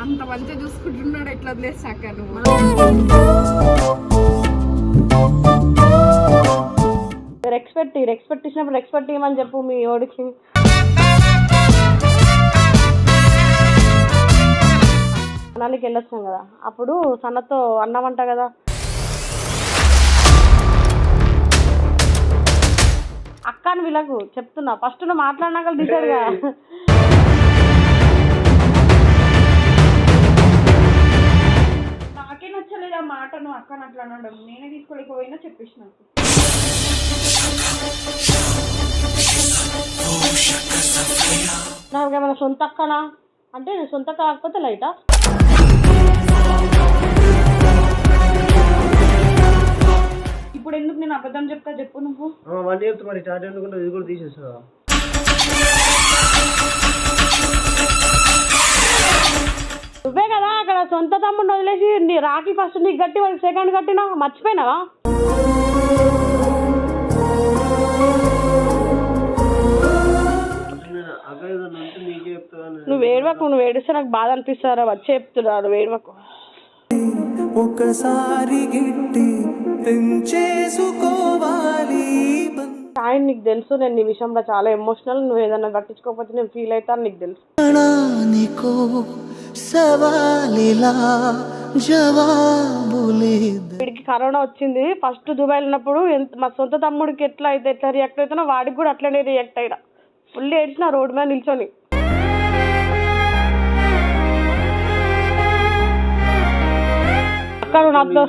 అంత మంచిగా చూసుకుంటున్నాడు ఎట్లా వదిలేసాక నువ్వు? రెక్స్పెక్ట్ రెక్స్పెక్ట్ ఇచ్చినప్పుడు రెక్స్పెక్ట్ ఇవ్వమని చెప్పు మీ ఓడికి అన్నానికి వెళ్ళొచ్చాం కదా. అప్పుడు సన్నతో అన్నామంట కదా. అక్క అని వీళ్ళకు చెప్తున్నా. ఫస్ట్ నువ్వు మాట్లాడినాక తీసాడుగా నాకే మాట నువ్వు అక్కని అట్లా అనడం నేనే తీసుకోలేకపోయినా చెప్పేసిన నాకు ఏమైనా సొంత అక్కనా? అంటే నేను సొంత కాకపోతే లైటా? ఇప్పుడు ఎందుకు నేను అబద్ధం చెప్తా చెప్పు నువ్వు. వన్ చెప్తే మరి చార్జ్ అనుకుంటే ఇది కూడా తీసేస్తా నువ్వే కదా అక్కడ సొంత తమ్ముడిని వదిలేసి నీ రాఖీ ఫస్ట్ నీకు గట్టి వాడికి సెకండ్ కట్టినా? మర్చిపోయినావా? ఏదన్నా నువ్వు ఏడవకు నువ్వు ఏడిస్తే నాకు బాధ అనిపిస్తారా వచ్చి చెప్తున్నా నువ్వు ఏడవకు. ఒకసారి గిట్టి పెంచేసుకోవాలి ఆయన నీకు తెలుసు నేను నీ విషయంలో చాలా ఎమోషనల్ నువ్వు ఏదైనా పట్టించుకోకపోతే నేను ఫీల్ అవుతాను నీకు తెలుసు. బంధనానికో సవాలిలా వీడికి కరోనా వచ్చింది ఫస్ట్ దుబాయ్ ఉన్నప్పుడు ఎంత మా సొంత తమ్ముడికి ఎట్లా అయితే ఎట్లా రియాక్ట్ అవుతానో వాడికి కూడా అట్లనే రియాక్ట్ అయినా ఫుల్ ఏడ్చిన రోడ్ మీద నిల్చొని అక్కడ నాతో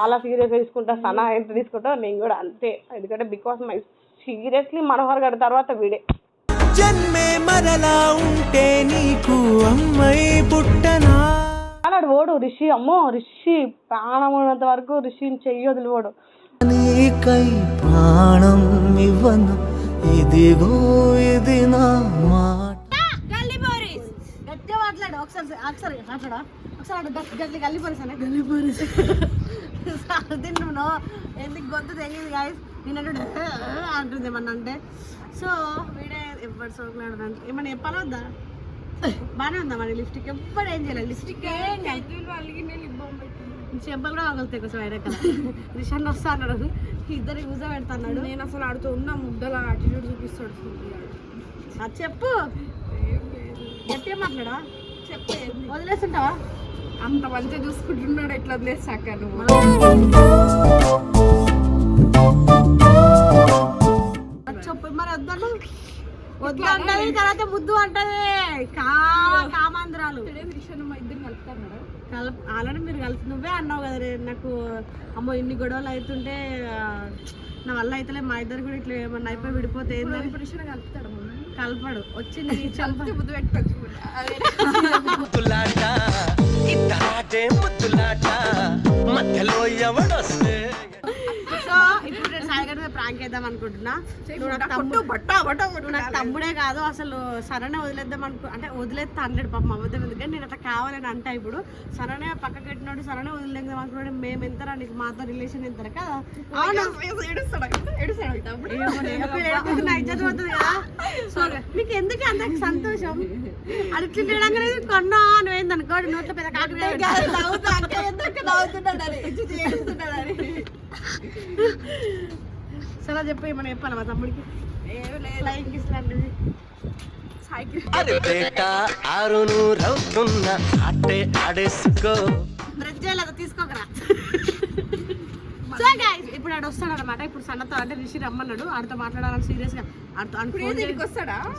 చాలా సీరియస్ తీసుకుంటా సనా ఎంత తీసుకుంటా నేను కూడా అంతే. ఎందుకంటే బికాస్ మై సీరియస్లీ మనోహర్ గారి తర్వాత వీడే. జన్మే మరలా ఉంటే నీకు అమ్మై పుట్టనా? అలాడు ఓడు రిషి. అమ్మో రిషి ప్రాణం ఉన్నంత వరకు రిషిని చెయ్యి వదిలిపోడు. నీకై ప్రాణం ఇవ్వను. ఇదిగో ఇది నా మాట. గట్టిగా మాట్లాడు. ఒకసారి ఒకసారి మాట్లాడా. ఒకసారి గట్టి గల్లీ పోలీస్ అనే గల్లీ పోలీస్ తిన్ను ఎందుకు గొంతు తెలియదు గాయస్ నిన్నట్టు అంటుంది ఏమన్నా అంటే. సో వీడే ఎవరు సోకులాడు ఏమన్నా చెప్పాలా వద్దా? బాగానే ఉందా మరి లిప్స్టిక్? ఎప్పుడు ఏం చేయలేదు. లిప్స్టిక్ చెంపలు కూడా పగులుతాయి కొంచెం అయినా కదా రిషన్ వస్తా అన్నాడు. ఇద్దరు యూజ పెడతా అన్నాడు నేను అసలు ఆడుతూ ఉన్న ముద్దల యాటిట్యూడ్ చూపిస్తాడు అది చెప్పు. గట్టిగా మాట్లాడా? చెప్పేది. వదిలేస్తుంటావా? అంత మంచిగా చూసుకుంటున్నాడు ఎట్లా వదిలేసాక నువ్వు? చెప్పు మరి వద్దను. వద్దు అంటది తర్వాత ముద్దు అంటది. కామ కామాంధ్రాలు ఇద్దరు కలుపుతారు కలప అలానే మీరు కలిసి నువ్వే అన్నావు కదా రే నాకు అమ్మో ఇన్ని గొడవలు అవుతుంటే నా వల్ల అయితే మా ఇద్దరు కూడా ఇట్లా ఏమన్నా అయిపోయి విడిపోతే ఏందని. కలుపుతాడు కలపడు. వచ్చింది చంప. ముద్దు పెట్టుకోవచ్చు ముద్దులాట ఇట్టాటే ముద్దులాట మధ్యలో ఎవడొస్తే సో ఇప్పుడు నేను సాయిగడ ప్రాంక్ వేద్దాం అనుకుంటున్నా. నువ్వు నాకు తమ్ముడు బట్ట బట్ట నువ్వు నాకు తమ్ముడే కాదు అసలు సరనే వదిలేద్దాం అనుకో అంటే వదిలేస్తా అంటాడు పాపం అబద్ధం ఎందుకంటే నేను అట్లా కావాలని అంటా ఇప్పుడు. సరనే పక్కకి పెట్టినోడు సరనే వదిలేద్దాం అనుకున్నాడు మేము ఎంతరా నీకు మాతో రిలేషన్ ఎంతరా కదా. ఇజ్జత్ పోతుంది సో నీకు ఎందుకు అంత సంతోషం? అది తిట్టడంగానే కొన్నా నువ్వేంది అనుకోడు నోట్లో పెద్ద కాకి సరే చెప్పు ఏమన్నా చెప్పాలా మా తమ్ముడికి? అరే బేట ఆరును అట్టే ఆడేసుకో. తీసుకోకరా. సో ఇప్పుడు ఆడు వస్తాడు అనమాట ఇప్పుడు సన్నతో అంటే రిషి రమ్మన్నాడు. ఆడితో మాట్లాడాలని సీరియస్గా. ఆడితో వస్తాడా.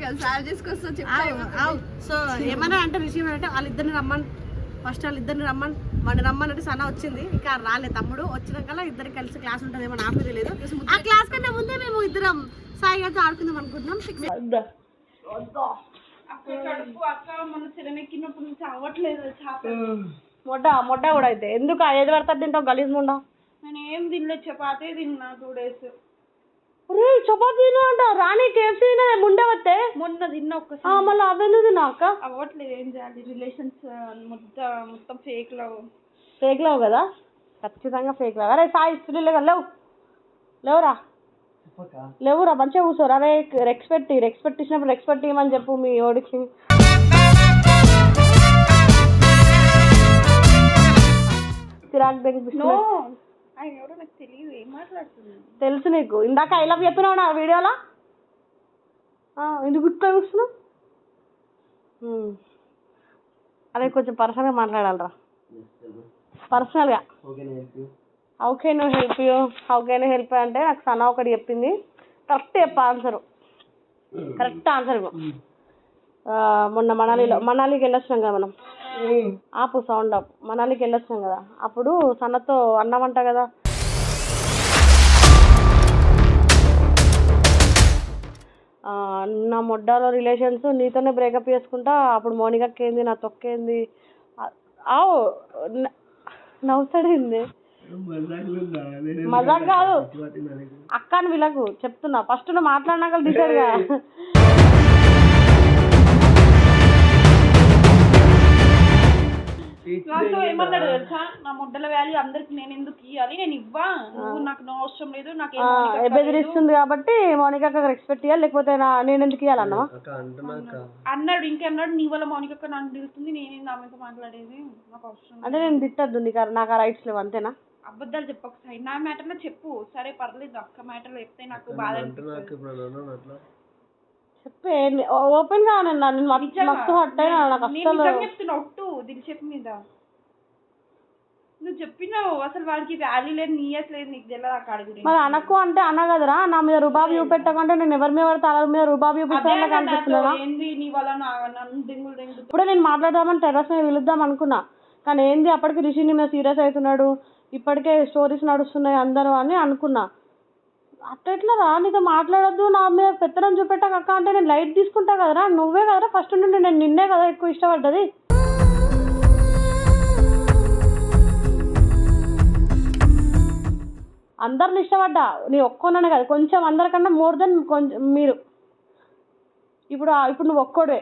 కదా సర్వ్ చేసుకొస్తా. సో ఏమన్నా అంటే రిషి అంటే వాళ్ళిద్దరిని రమ్మని. ఫస్ట్ వాళ్ళిద్దరిని రమ్మని. వాడిని రమ్మనంటే సన్న వచ్చింది. ఇంకా రాలే తమ్ముడు. వచ్చినాక ఇద్దరు కలిసి క్లాస్ ఉంటుంది ఏమో నాకు తెలియదు ఆ క్లాస్ కన్నా ముందే మేము ఇద్దరం సాయి గారితో ఆడుకుందాం అనుకుంటున్నాం. మన మొడ్డ మొడ్డ కూడా అయితే. ఎందుకు? ఏది పడతాడు తింటావు? గలీజ్ మొండ నేను ఏం తినలేదు చపాతే తిన్నా టూ డేస్ చపాతీ అంట? రాణి కేఎఫ్సీ ముండే వస్తే మొన్న తిన్న ఒక్కసారి మళ్ళీ అవెందుకు తిన్నాక అవ్వట్లేదు ఏం చేయాలి? రిలేషన్స్ మొత్తం మొత్తం ఫేక్ లవ్. ఫేక్ లవ్ కదా? ఖచ్చితంగా ఫేక్ లవ్. అరే సాయి స్త్రీలుగా లేవు? లేవురా. లేవురా మంచిగా కూర్చోరా. అరే రెస్పెక్ట్ రెస్పెక్ట్ ఇచ్చినప్పుడు రెస్పెక్ట్ ఇవ్వమని చెప్పు మీ ఓడికి. చిరాకు నో తెగిపిస్తున్నా ఆయన ఎవరో నాకు తెలియదు. ఏం మాట్లాడుతున్నాను తెలుసు నీకు. ఇందాక ఐ లవ్ చెప్పినావు నా వీడియోలో? ఆ, ఎందుకు ఇట్లా చూస్తున్నావు. అదే కొంచెం పర్సనల్గా మాట్లాడాలరా. పర్సనల్గా. Okay help how can help you how can help అంటే నాకు సన్న ఒకటి చెప్పింది. కరెక్ట్ చెప్ప ఆన్సర్ కరెక్ట్ ఆన్సర్ మొన్న మనాలిలో మనాలికి వెళ్ళొచ్చినాం కదా మనం. ఆపు సౌండ్ ఆపు. మనాలికి వెళ్ళొచ్చాం కదా. అప్పుడు సన్నతో అన్నామంట కదా. నా మొడ్డాలో రిలేషన్స్ నీతోనే బ్రేకప్ చేసుకుంటా అప్పుడు మోనికకి ఏంది నా తొక్కేంది? ఆవు న- నవ్వుతాడేంది? మజాక్ కాదు. అక్క అని వీళ్ళకు చెప్తున్నా. ఫస్ట్ నువ్వు మాట్లాడినాక నాతో ఏమన్నాడు తెలుసా? నా ముడ్డల వాల్యూ అందరికి నేను ఎందుకు ఇవ్వాలి నేను ఇవ్వా. నువ్వు నాకు నో అవసరం లేదు నాకు ఏం మౌనిక అక్క లేదు. బెదిరిస్తుంది కాబట్టి మోనికక్క రెస్పెక్ట్ ఇవ్వాలి లేకపోతే నా నేను ఎందుకు ఇవ్వాలన్నా అన్నాడు. ఇంకేమన్నాడు? నీ వల్ల మౌనిక అక్క నాకు తిరుగుతుంది నేనేంది ఆమెతో మాట్లాడేది? నాకు అవసరం అంటే నేను తిట్టద్దు నీకు ఆ- నాకు ఆ రైట్స్ లేవు అంతేనా? అబద్ధాలు చెప్పకు సైడ్ నా మ్యాటర్లో చెప్పు. సరే పర్లేదు అక్క మ్యాటర్లో చెప్తే నాకు బాధ అనిపిస్తుంది ఇప్పుడు అన్నాను అట్లా చెప్పే ఓపెన్గా నేను మస్తు హట్ అయినా నాకు నేను అస్సలు నిజం చెప్తున్నా ఒట్టు దిల్ చెప్పు మీద. నువ్వు చెప్పినావు అసలు వాడికి వాల్యూ లేదు నీయస్ లేదు నీకు తెలియదు ఆ కాడి గురించి. మరి అనకు అంటే అన్న కదరా? నా మీద రుబాబు చూపెట్టకంటే నేను ఎవరి మీద వాళ్ళ మీద రుబాబు చూపిస్తాను అన్న నాతో కనిపిస్తుందా? ఏంది నీ వల్ల నా నన్ను దింగులు దింగులు ఇప్పుడే నేను మాట్లాడదామని టెర్రస్ మీద పిలుద్దాం అనుకున్నా. కానీ ఏంది అప్పటికి రిషి నీ మీద సీరియస్ అవుతున్నాడు. ఇప్పటికే స్టోరీస్ నడుస్తున్నాయి అందరూ అని అనుకున్నా. అట్లా ఎట్లా రా? నీతో మాట్లాడొద్దు నా మీద పెత్తనం చూపెట్టాక అక్క అంటే నేను లైట్ తీసుకుంటా కదరా? నువ్వే కదరా? ఫస్ట్ నుండి నేను నిన్నే కదా ఎక్కువ ఇష్టపడ్డది. అందరిని ఇష్టపడ్డా? నీ ఒక్కొన్ననే కాదు. కొంచెం అందరికన్నా మోర్ దెన్ కొంచెం మీరు. ఇప్పుడు ఇప్పుడు నువ్వు ఒక్కడే.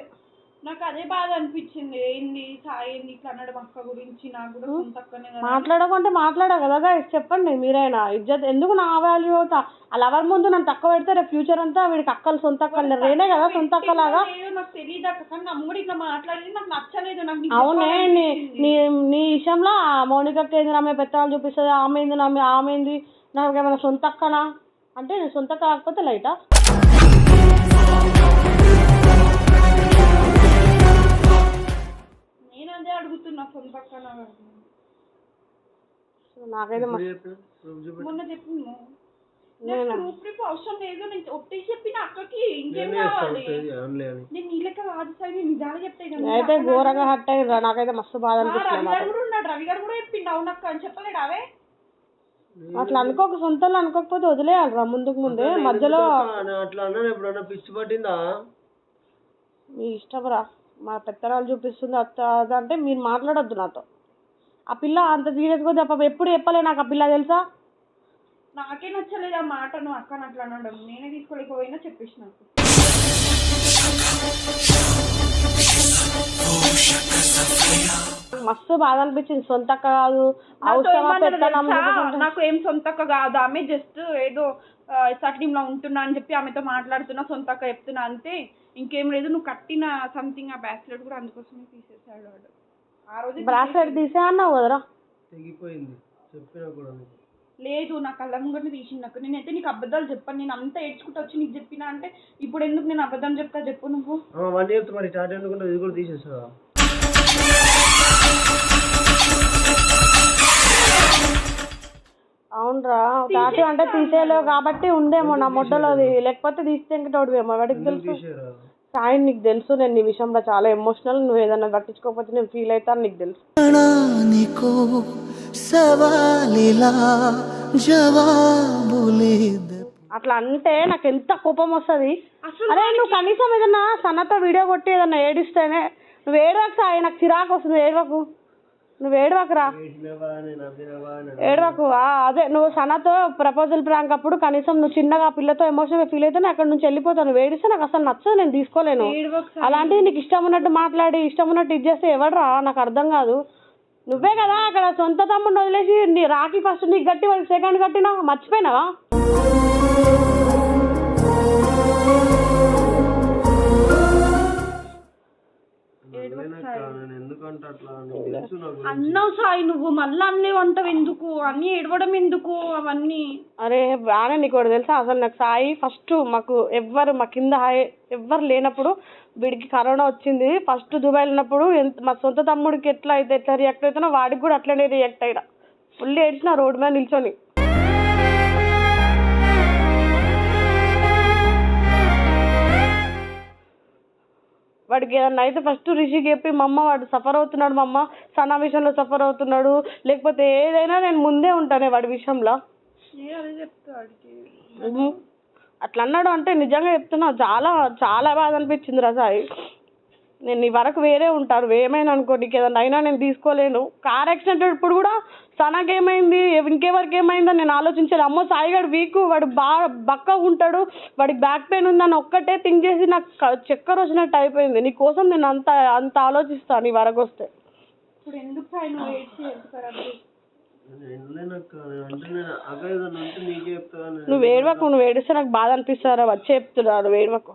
నాకు అదే బాధ అనిపించింది. ఏంది? ఏంది ఇట్లా అన్నాడు మా అక్క గురించి. నాకు కూడా సొంత అక్కనే కదా. మాట్లాడకుంటే మాట్లాడా కదా guys? చెప్పండి మీరైనా. ఇజ్జత్ ఎందుకు నా వాల్యూ అవుతా? ఆ లవర్ ముందు నన్ను తక్కువ పెడితే రేపు ఫ్యూచర్ అంతా వీడికి అక్కలు సొంత అక్కలు నేను రేనే కదా సొంత అక్కలాగా? ఏదో నాకు తెలియదు అక్క. కానీ నమ్మ కూడా ఇట్లా మాట్లాడేది నాకు నచ్చలేదు. నాకు నీకు అవునే నీ చెప్పాలనిపించింది. నీ నీ విషయంలో ఆ మౌనికకి ఏంది? మీద పెత్తనాలు చూపిస్తుంది. ఆమె ఏంది? నా ఆమె ఏంది? నాకు ఏమైనా సొంత అక్కనా? అంటే నేను సొంత అక్క కాకపోతే లైటా సొంత అక్క నాకు. నాకైతే. మొన్న చెప్పిన ప్రూఫ్ రేపు అవసరం లేదు నేను ఒట్టి చెప్పిన అక్కకి ఇంకేం కావాలి? నేను నీ లెక్క కాదు సార్ నేను నిజాలు చెప్తాయి కదా అయితే ఘోరంగా హట్ అయ్యిండ్రా నాకైతే మస్తు బాధ అనిపిస్తుంది రవి గారు కూడా ఉన్నాడు రవి గారు కూడా చెప్పిండు అవునక్క అని చెప్పలేడు అవే? అట్లా అనుకోక సొంతలు అనుకోకపోతే వదిలేయాలిరా ముందుకు ముందే మధ్యలో అట్లా అన్నాను ఎప్పుడన్నా పిచ్చి పట్టిందా? మీ ఇష్టంరా మా పెత్తనాలు చూపిస్తుంది అత్త అదంటే మీరు మాట్లాడొద్దు నాతో. ఆ పిల్ల అంత సీరియస్గా తప్ప ఎప్పుడు చెప్పలే నాకు ఆ పిల్ల తెలుసా? నాకే నచ్చలేదు ఆ మాట నువ్వు అక్కని అట్లా అనడం. నేనే తీసుకోలేకపోయినా చెప్పేసి నాకు మస్తు బాధ అనిపించింది సొంత అక్క కాదు? నాకు ఏం సొంత అక్క కాదు ఆమె జస్ట్ ఏదో సటింగ్లో ఉంటున్నా అని చెప్పి ఆమెతో మాట్లాడుతున్నా సొంత అక్క చెప్తున్నా అంతే. ఇంకేం లేదు నువ్వు కట్టిన సంథింగ్ ఆ బ్రాస్లెట్ కూడా అందుకోసమే తీసేసాడు వాడు. ఆ రోజు బ్రాస్లెట్ తీసే అన్నావు కదరా? తెగిపోయింది చెప్పినా కూడా నీకు. లేదు నా కళ్ళ ముంగట తీసిండక్క నేనైతే నీకు అబద్ధాలు చెప్పాను. నేను అంతా ఏడ్చుకుంటూ వచ్చి నీకు చెప్పినా అంటే ఇప్పుడు ఎందుకు నేను అబద్ధం చెప్తా చెప్పు నువ్వు. ఆ, వన్ చెప్తే మరి. ఇది కూడా తీసేస్తా అవునరా. టాటూ అంటే తీసేయలేవు కాబట్టి ఉందేమో నా మొట్టలో అది. లేకపోతే తీస్తే ఇంకటోడివేమో వాడికి తెలుసు. సాయి నీకు తెలుసు నేను నీ విషయంలో చాలా ఎమోషనల్ నువ్వు ఏదైనా పట్టించుకోకపోతే నేను ఫీల్ అవుతాను నీకు తెలుసు. అట్లా అంటే నాకు ఎంత కోపం వస్తుంది? అరే నువ్వు కనీసం ఏదన్నా సన్నతో వీడియో కొట్టి ఏదన్నా ఏడిస్తేనే నువ్వు ఏడవకు సాయి నాకు చిరాకు వస్తుంది ఏడవకు. నువ్వు ఏడవకురా. ఏడవకు అదే నువ్వు సన్నతో ప్రపోజల్ ప్రాంక్ అప్పుడు కనీసం నువ్వు చిన్నగా పిల్లతో ఎమోషనల్ ఫీల్ అయితే అక్కడ నుంచి వెళ్ళిపోతాను. నువ్వు ఏడిస్తే నాకు అసలు నచ్చదు నేను తీసుకోలేను. అలాంటివి నీకు ఇష్టం ఉన్నట్టు మాట్లాడి ఇష్టం ఉన్నట్టు ఇది చేస్తే ఎవడరా? నాకు అర్థం కాదు. నువ్వే కదా అక్కడ సొంత తమ్ముడిని వదిలేసి నీ రాఖీ ఫస్ట్ నీకు కట్టి వాడికి సెకండ్ కట్టినా? మర్చిపోయినావా? అన్నావు సాయి నువ్వు మళ్ళీ అన్నీ వంటవు ఎందుకు? అన్నీ ఏడవడం ఎందుకు? అవన్నీ. అరే బాగానే నీకు ఒకటి తెలుసా? అసలు నాకు సాయి ఫస్ట్ మాకు ఎవ్వరు మా కింద హాయ్ ఎవ్వరు లేనప్పుడు వీడికి కరోనా వచ్చింది. ఫస్ట్ దుబాయ్ ఉన్నప్పుడు ఎంత మా సొంత తమ్ముడికి ఎట్లా అయితే ఎట్లా రియాక్ట్ అవుతున్నా వాడికి కూడా అట్లనే రియాక్ట్ అయినా. ఫుల్ ఏడ్చిన రోడ్డు మీద నిల్చొని. వాడికి ఏదన్నా అయితే ఫస్ట్ రిషికి చెప్పి మా అమ్మ వాడు సఫర్ అవుతున్నాడు మా అమ్మ సనా విషయంలో సఫర్ అవుతున్నాడు లేకపోతే ఏదైనా నేను ముందే ఉంటానే వాడి విషయంలో. అట్లా అన్నాడు అంటే నిజంగా చెప్తున్నా చాలా చాలా బాధ అనిపించింది రా సాయి నేను నీ వరకు వేరే ఉంటాను ఏమైనా అనుకో నీకు ఏదైనా అయినా నేను తీసుకోలేను. కార్ యాక్సిడెంట్ ఇప్పుడు కూడా సనకి ఏమైంది ఇంకెవరికి ఏమైందని నేను ఆలోచించాను అమ్మో సాయిగాడు వీక్ వాడు బాగా బక్కగా ఉంటాడు వాడికి బ్యాక్ పెయిన్ ఉందని ఒక్కటే థింక్ చేసి నాకు చక్కెర వచ్చినట్టు అయిపోయింది. నీ కోసం నేను అంత అంత ఆలోచిస్తాను నీ వరకు వస్తే. ఇప్పుడు ఎందుకు సాయి నువ్వు ఏడ్చి నువ్వు ఏడవకు నువ్వు ఏడిస్తే నాకు బాధ అనిపిస్తారా వచ్చి చెప్తున్నా నువ్వు ఏడవకు.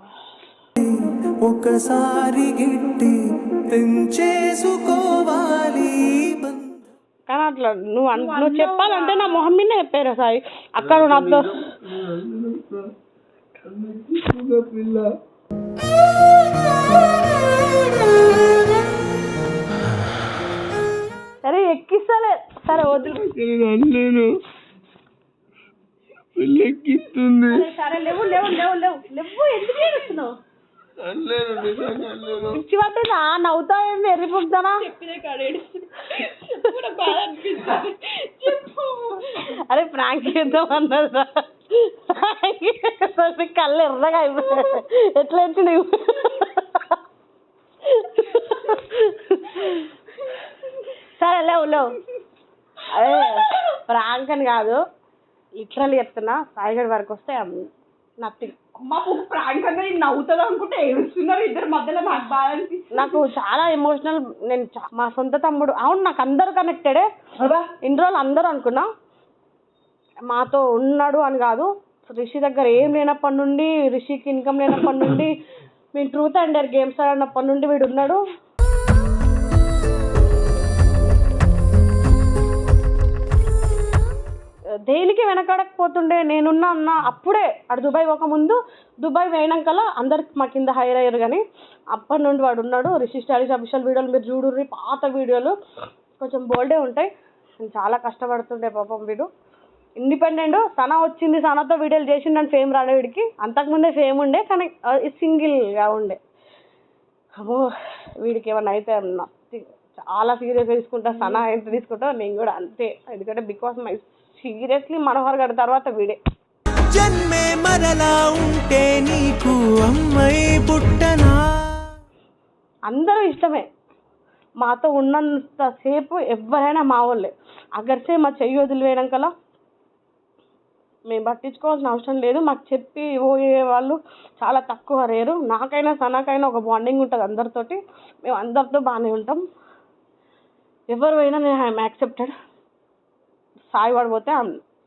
ఒకసారి గిట్టి పెంచేసుకోవాలి. కానీ అట్లా నువ్వు అన్- నువ్వు చెప్పాలంటే నా మొహం మీద చెప్పారా సాయి? అక్కడ నాతో సరే ఎక్కిస్తలే. సరే వదిలి. నేను అనలేను పిల్ల ఎక్కిస్తుంది సరే లేవు లేవు లేవు లేవు. లేవు ఎందుకు ఏడుస్తున్నావు? పిచ్చి పట్టిందా నవ్వుతా ఏంది అరే ప్రాంక్ చేద్దాం అన్నదా కళ్ళు ఎర్రగా అయిపోయాయి. ఎట్లా వచ్చినాయి సరే లేవు లేవు అదే ప్రాంక్ అని కాదు. లిటరల్ చెప్తున్నా. సాయిగడ్ వరకు వస్తే నథింగ్ ఒక ప్రాంక్ నవ్వుతుంది అనుకుంటే ఏడుస్తున్నారు ఇద్దరు మధ్యలో నాకు బాధ అనిపిస్తుంది. నాకు చాలా ఎమోషనల్ నేను చా- మా సొంత తమ్ముడు అవును నాకు అందరూ కనెక్టెడే ఇన్ని రోజులు అందరూ అనుకున్నా. మాతో ఉన్నాడు అని కాదు రిషి దగ్గర ఏం లేనప్పటి నుండి రిషికి ఇన్కమ్ లేనప్పటి నుండి మేము ట్రూత్ అండ్ డేర్ గేమ్స్ ఆడినప్పటి నుండి వీడు ఉన్నాడు. దేనికి వెనకడకపోతుండే నేనున్నా అన్న అప్పుడే అక్కడ దుబాయ్ ఒక ముందు దుబాయ్ పోయినాకల్లా అందరికి మా కింద హైర్ అయ్యారు కానీ అప్పటి నుండి వాడు ఉన్నాడు. రిషి స్టాడీస్ అఫీషియల్ వీడియోలు మీరు చూడుర్రి పాత వీడియోలు కొంచెం బోల్డే ఉంటాయి. నేను చాలా కష్టపడుతుండే పాపం వీడు. ఇండిపెండెంట్ సనా వచ్చింది సనతో వీడియోలు చేసిండని ఫేమ్ రాలే వీడికి. అంతకుముందే ఫేమ్ ఉండే కానీ సింగిల్గా ఉండే. అమ్మో వీడికి ఏమన్నా అయితే nothing. చాలా సీరియస్గా తీసుకుంటా సనా ఎంత తీసుకుంటా నేను కూడా అంతే. ఎందుకంటే బికాస్ మై సీరియస్లీ మనోహర్ గారి తర్వాత వీడే. జన్మే మరలా ఉంటే నీకు అమ్మై పుట్టనా? అందరూ ఇష్టమే. మాతో ఉన్నంతసేపు ఎవరైనా మా వాళ్ళే. అగర్సే మా చెయ్యి వదిలివేయడం మేము పట్టించుకోవాల్సిన అవసరం లేదు. మాకు చెప్పి పోయే వాళ్ళు చాలా తక్కువ రేరు. నాకైనా సనాకైనా ఒక బాండింగ్ ఉంటుంది అందరితోటి. మేము అందరితో బాగానే ఉంటాం. ఎవరు పోయినా నేను ఐఎమ్ యాక్సెప్టెడ్. సాయి పడిపోతే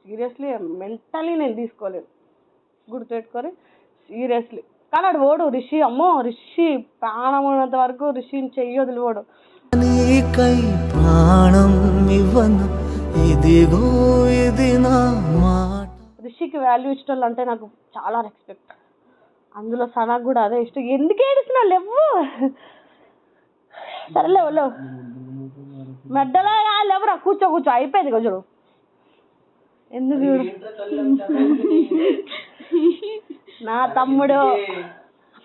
సీరియస్లీ మెంటలీ నేను తీసుకోలేను. గుర్తుపెట్టుకొని సీరియస్లీ. కానీ వాడు ఓడు రిషి అమ్మో రిషి ప్రాణం ఉన్నంత వరకు రిషిని చెయ్యి వదిలిపోడు. నీకై ప్రాణం ఇవ్వను ఇదిగో ఇది నా మాట. రిషికి వాల్యూ ఇష్టం అంటే నాకు చాలా రెస్పెక్ట్. అందులో సనకు కూడా అదే ఇష్టం. ఎందుకు ఏడుస్తున్నా లేవు సరే లేవు లేవు. మెడ్డలో లేవురా. కూర్చో కూర్చో. అయిపోయింది ఇక చూడు. ఎందుకు నా తమ్ముడు.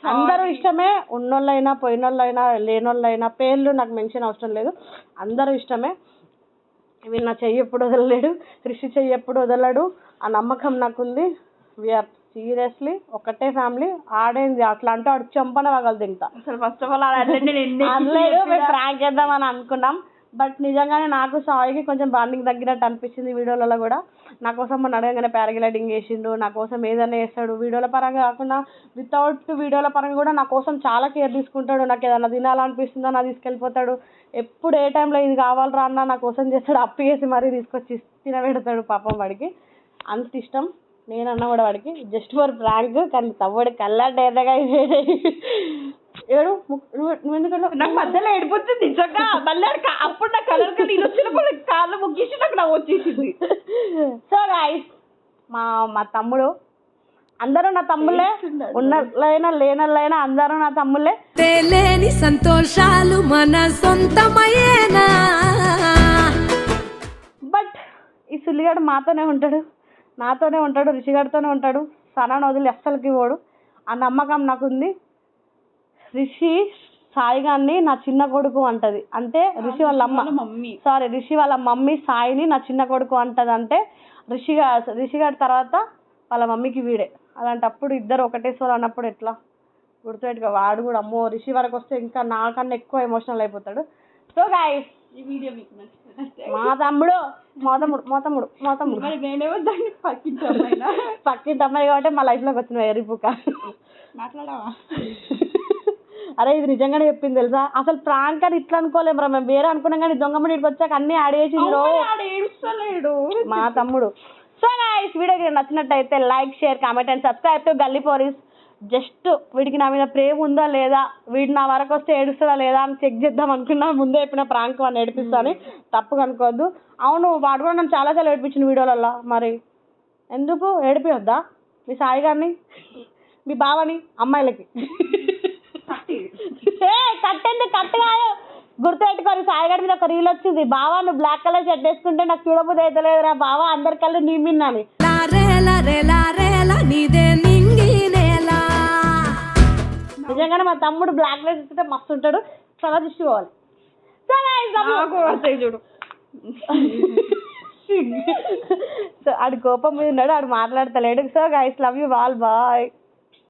అందరూ ఇష్టమే ఉన్నోళ్ళైనా పోయినోళ్ళైనా లేనోళ్ళైనా పేర్లు నాకు మెన్షన్ అవసరం లేదు. అందరూ ఇష్టమే. ఇవి నా చెయ్యి ఎప్పుడు వదలలేడు రిషి చెయ్యి ఎప్పుడు వదలడు ఆ నమ్మకం నాకుంది. వీఆర్ సీరియస్లీ ఒకటే ఫ్యామిలీ ఆడేంది? అట్లా అంటే ఆడు చెంపన వగలు తింటా. అసలు ఫస్ట్ ఆఫ్ ఆల్ అలా అంటే నేను ఎన్ని అనలేదు మేము ప్రాంక్ చేద్దామని అనుకున్నాం. బట్ నిజంగానే నాకు సాయికి కొంచెం బాండింగ్ తగ్గినట్టు అనిపించింది వీడియోలలో కూడా. నా కోసం మన అడగగానే పారాగ్లైడింగ్ చేసిండు నా కోసం ఏదైనా చేస్తాడు. వీడియోల పరంగా కాకుండా వితౌట్ వీడియోల పరంగా కూడా నా కోసం చాలా కేర్ తీసుకుంటాడు. నాకు ఏదైనా తినాలనిపిస్తుందో నా తీసుకెళ్ళిపోతాడు. ఎప్పుడు ఏ టైంలో ఇది కావాలరా అన్న నా కోసం చేస్తాడు. అప్పు చేసి మరీ తీసుకొచ్చి తినబెడతాడు పాపం వాడికి. అంత ఇష్టం. నేనన్నా కూడా వాడికి. జస్ట్ ఫర్ ప్రాంక్ కానీ తవ్వడు కళ్ళంటే ఎర్రగా ఏడు? ము- నువ్వు ఎందుకంటే నాకు మధ్యలో ఏడిపోతుంది నిజంగా మళ్ళీ అప్పుడు నా కలర్ నేను వచ్చినప్పుడు కాళ్ళు ముగ్గేసి నాకు నవ్వు వచ్చేసింది. సో గాయస్ మా మా తమ్ముడు అందరూ నా తమ్ముళ్ళే ఉన్నలైనా లేనలైనా అందరూ నా తమ్ముళ్ళే. లేని సంతోషాలు మన సొంతమయ్యేనా? బట్ ఈ సుల్లిగాడు మాతోనే ఉంటాడు నాతోనే ఉంటాడు రిషిగాడితోనే ఉంటాడు సనాను వదిలి అస్సలకి పోడు. ఆ నమ్మకం నాకుంది. రిషి సాయి గారిని నా చిన్న కొడుకు అంటది. అంటే రిషి వాళ్ళ అమ్మ మమ్మీ. సారీ రిషి వాళ్ళ మమ్మీ సాయిని నా చిన్న కొడుకు అంటది అంటే రిషి రిషి గారి తర్వాత వాళ్ళ మమ్మీకి వీడే. అలాంటప్పుడు ఇద్దరు ఒకటే సోల్ అన్నప్పుడు ఎట్లా? గుర్తుపెట్టుగా వాడు కూడా అమ్మో రిషి వరకు వస్తే ఇంకా నాకన్నా ఎక్కువ ఎమోషనల్ అయిపోతాడు. సో గాయస్ ఈ వీడియో మీకు నచ్చింది మా తమ్ముడు మా తమ్ముడు మా తమ్ముడు మా తమ్ముడు. మరి నేనేమో దాన్ని పక్కించాను ఆయన పక్కింటి అమ్మాయి కాబట్టి మా లైఫ్లోకి వచ్చిన ఎరిపుక మాట్లాడావా? అరే ఇది నిజంగానే చెప్పింది తెలుసా? అసలు ప్రాంక్ అని ఇట్లా అనుకోలేము రా మేము. వేరే అనుకున్నాం కానీ దొంగమడి ఇక్కడికి వచ్చాక అన్ని యాడ్ చేసింది రో. అవును, ఆడ ఏడుస్తలేడు మా తమ్ముడు. సో గైస్ వీడియో నచ్చినట్టయితే like share comment and subscribe to Galli Poris just వీడికి నా మీద ప్రేమ ఉందా లేదా? వీడు నా వరకు వస్తే ఏడుస్తుందా లేదా అని చెక్ చేద్దాం అనుకున్నా. ముందే చెప్పిన ప్రాంక్ అని ఏడిపిస్తాను. తప్పు కనుకోవద్దు అవును వాడు కూడా నన్ను చాలాసార్లు ఏడిపించిన వీడియోలలో మరి ఎందుకు? ఏడిపివద్దా మీ సాయి గారిని? మీ బావని? అమ్మాయిలకి? ఏ కట్టెందుకు కట్టు కాదు. గుర్తుపెట్టుకోరు సాయి గారి మీద ఒక రీల్ వచ్చింది. బావా నువ్వు బ్లాక్ కలర్ షర్ట్ వేసుకుంటే నాకు చూడబుద్ధి అయితే లేదురా బావా అందరి కళ్ళు నీ మిన్నాని లారేలా రేలా రేలా నీదే నింగి నేలా. నిజంగానే మా తమ్ముడు బ్లాక్ కలర్ వేసుకుంటే మస్తు ఉంటాడు. చాలా దృష్టి పోవాలి. చూడు. సో ఆడి కోపం మీద ఉన్నాడు ఆడు మాట్లాడతలేడు. సో గైస్ లవ్ యూ బాల్ బాయ్